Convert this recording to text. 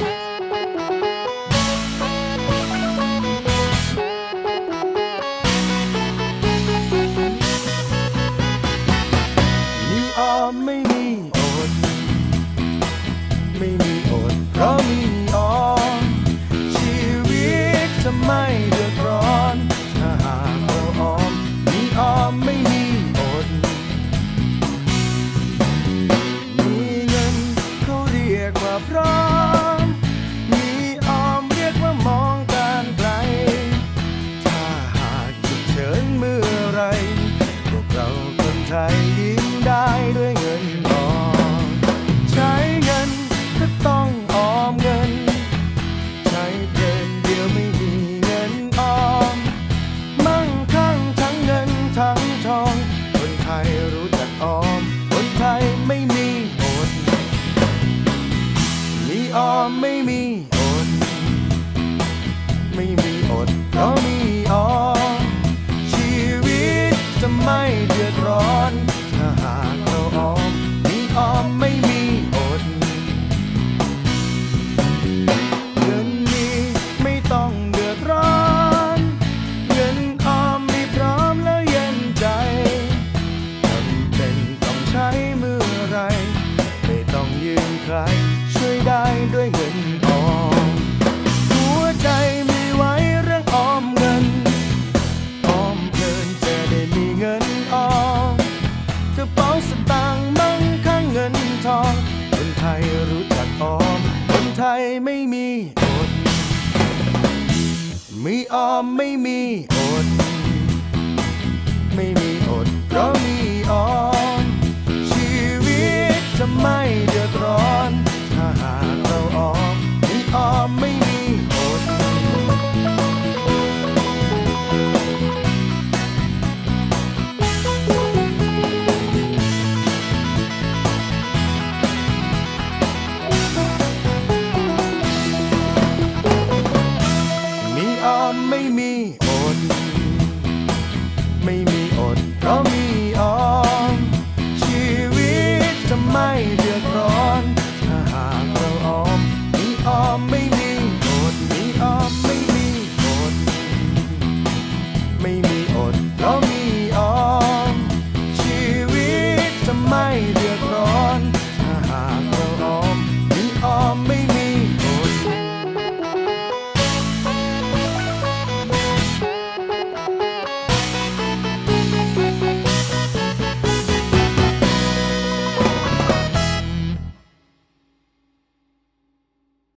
มีออมไม่มีอด ไม่มีอด เพราะมีออม ชีวิตจะไม่เดือดร้อนหากเราออม มีออมไม่มีอด มีเงินเขาเรียกว่าพร้อ 才艺 ไม่เดือดร้อน ไม่มีอด ไม่ออมไม่มีอด ไม่มี